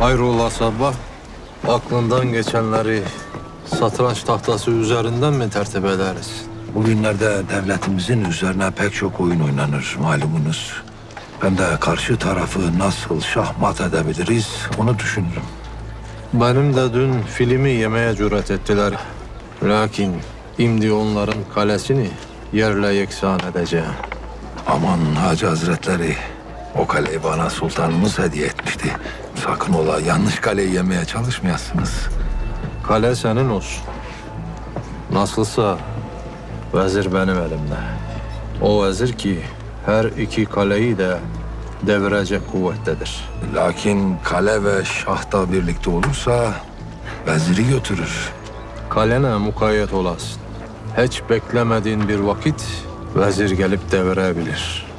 Hayrola sabah? Aklından geçenleri satranç tahtası üzerinden mi tertip ederiz? Bugünlerde devletimizin üzerine pek çok oyun oynanır malumunuz. Ben de karşı tarafı nasıl şahmat edebiliriz onu düşünürüm. Benim de dün filmi yemeye cüret ettiler. Lakin şimdi onların kalesini yerle yeksan edeceğim. Aman Hacı Hazretleri o kaleyi bana sultanımız hediye etmişti. Sakın ola yanlış kaleyi yemeye çalışmayasınız. Kale senin olsun. Nasılsa vezir benim elimde. O vezir ki her iki kaleyi de devirecek kuvvettedir. Lakin kale ve şah da birlikte olursa veziri götürür. Kalene mukayyet olasın. Hiç beklemediğin bir vakit vezir gelip devirebilir.